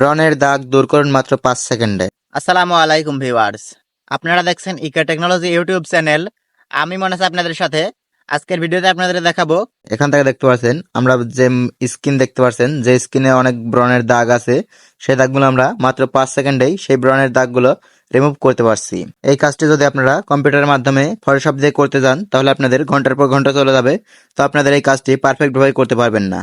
ব্রণের দাগ দূর করুন মাত্র পাঁচ সেকেন্ডে। আসসালামু আলাইকুম ভিউয়ার্স। আপনারা দেখছেন ইকা টেকনোলজি ইউটিউব চ্যানেল। আমি মনে আছে আপনাদের সাথে। আজকের ভিডিওতে আপনাদের দেখাবো এখান থেকে দেখতে পাচ্ছেন আমরা যে স্কিন দেখতে পাচ্ছেন যে স্কিনে অনেক ব্রণের দাগ আছে সেই দাগগুলো আমরা মাত্র পাঁচ সেকেন্ডেই সেই ব্রণের দাগগুলো রিমুভ করতে পারছি। এই কাজটি যদি আপনারা কম্পিউটারের মাধ্যমে ফটোশপ দিয়ে করতে যান তাহলে আপনাদের ঘণ্টার পর ঘণ্টা চলে যাবে তো আপনাদের এই কাজটি পারফেক্ট ভাবে করতে পারবেন না।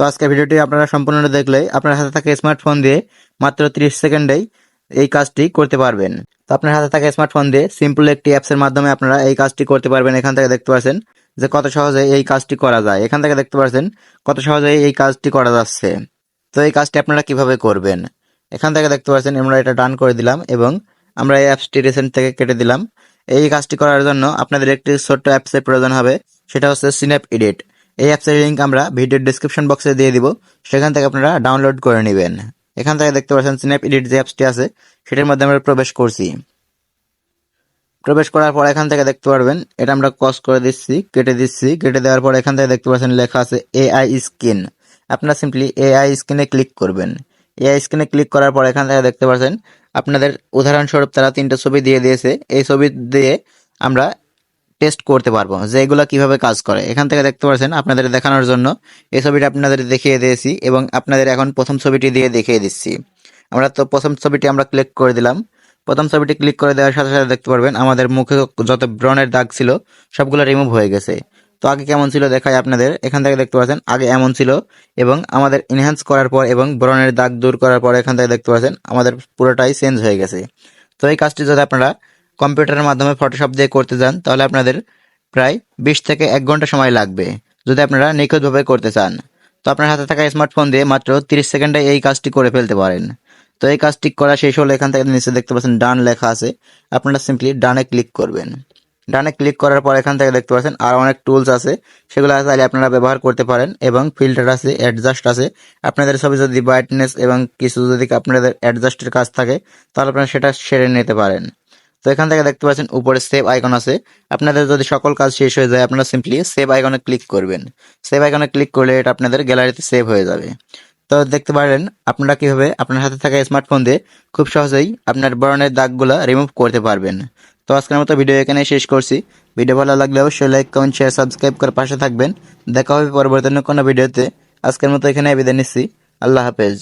তো আজকের ভিডিওটি আপনারা সম্পূর্ণ দেখলে আপনার হাতে থাকা স্মার্টফোন দিয়ে মাত্র 30 সেকেন্ডেই এই কাজটি করতে পারবেন। তো আপনার হাতে থাকা স্মার্টফোন দিয়ে সিম্পল একটি অ্যাপসের মাধ্যমে আপনারা এই কাজটি করতে পারবেন। এখান থেকে দেখতে পাচ্ছেন যে কত সহজে এই কাজটি করা যায়। এখান থেকে দেখতে পাচ্ছেন কত সহজে এই কাজটি করা যাচ্ছে। তো এই কাজটি আপনারা কীভাবে করবেন? এখান থেকে দেখতে পাচ্ছেন আমরা এটা ডান করে দিলাম এবং আমরা এই অ্যাপসটি রিসেন্ট থেকে কেটে দিলাম। এই কাজটি করার জন্য আপনাদের একটি ছোট্ট অ্যাপসের প্রয়োজন হবে। সেটা হচ্ছে সিন্যাপ এডিট এই অ্যাপসের লিঙ্ক আমরা ভিডিওর ডিসক্রিপশন বক্সে দিয়ে দিব। সেখান থেকে আপনারা ডাউনলোড করে নেবেন। এখান থেকে দেখতে পাচ্ছেন স্ন্যাপ এডিট যে অ্যাপসটি আছে, সেটার মধ্যে আমরা প্রবেশ করছি। প্রবেশ করার পর এখান থেকে দেখতে পারবেন, এটা আমরা কস করে দিচ্ছি, কেটে দিচ্ছি, কেটে দেওয়ার পর এখান থেকে দেখতে পাচ্ছেন লেখা আছে এআই স্কিন আপনারা সিম্পলি এআই স্কিনে ক্লিক করবেন। এআই স্কিনে ক্লিক করার পর এখান থেকে দেখতে পাচ্ছেন, আপনাদের উদাহরণস্বরূপ তারা তিনটা ছবি দিয়ে দিয়েছে। এই ছবি দিয়ে আমরা টেস্ট করতে পারব যে এগুলো কীভাবে কাজ করে। এখান থেকে দেখতে পাচ্ছেন আপনাদের দেখানোর জন্য এই ছবিটা আপনাদের দেখিয়ে দিয়েছি এবং আপনাদের এখন প্রথম ছবিটি দিয়ে দেখিয়ে দিচ্ছি। আমরা তো প্রথম ছবিটি আমরা ক্লিক করে দিলাম। প্রথম ছবিটি ক্লিক করে দেওয়ার সাথে সাথে দেখতে পারবেন আমাদের মুখে যত ব্রণের দাগ ছিল সবগুলো রিমুভ হয়ে গেছে। তো আগে কেমন ছিল দেখাই আপনাদের। এখান থেকে দেখতে পাচ্ছেন আগে এমন ছিল এবং আমাদের ইনহ্যান্স করার পর এবং ব্রণের দাগ দূর করার পর এখান থেকে দেখতে পাচ্ছেন আমাদের পুরোটাই চেঞ্জ হয়ে গেছে। তো এই কাজটি যদি আপনারা কম্পিউটারের মাধ্যমে ফটোশপ দিয়ে করতে যান, তাহলে আপনাদের প্রায় বিশ থেকে এক ঘণ্টা সময় লাগবে, যদি আপনারা নিখুঁতভাবে করতে চান। তো আপনার হাতে থাকা স্মার্টফোন দিয়ে মাত্র তিরিশ সেকেন্ডে এই কাজটি করে ফেলতে পারেন। তো এই কাজটি করা শেষ হলে এখান থেকে নিচে দেখতে পাচ্ছেন ডান লেখা আছে, আপনারা সিম্পলি ডানে ক্লিক করবেন। ডানে ক্লিক করার পর এখান থেকে দেখতে পাচ্ছেন আর অনেক টুলস আছে, সেগুলো চাইলে আপনারা ব্যবহার করতে পারেন এবং ফিল্টার আছে অ্যাডজাস্ট আছে। আপনাদের ছবি যদি ব্রাইটনেস এবং কিছু যদি আপনাদের অ্যাডজাস্টের কাজ থাকে, তাহলে আপনারা সেটা সেরে নিতে পারেন। তো এখান থেকে দেখতে পাচ্ছেন, উপরে সেভ আইকন আছে। আপনাদের যদি সকল কাজ শেষ হয়ে যায়, আপনারা সিম্পলি সেভ আইকনে ক্লিক করবেন। সেভ আইকনে ক্লিক করলে এটা আপনাদের গ্যালারিতে সেভ হয়ে যাবে। তো দেখতে পারেন আপনারা কীভাবে আপনার হাতে থাকা স্মার্টফোন দিয়ে খুব সহজেই আপনার বরণের দাগগুলো রিমুভ করতে পারবেন। তো আজকের মতো ভিডিও এখানে শেষ করছি। ভিডিও ভালো লাগলে অবশ্যই লাইক কমেন্ট শেয়ার সাবস্ক্রাইব করে পাশে থাকবেন। দেখা হবে পরবর্তী কোনো ভিডিওতে আজকের মতো এখানে বিদায় নিচ্ছি। আল্লাহ হাফেজ।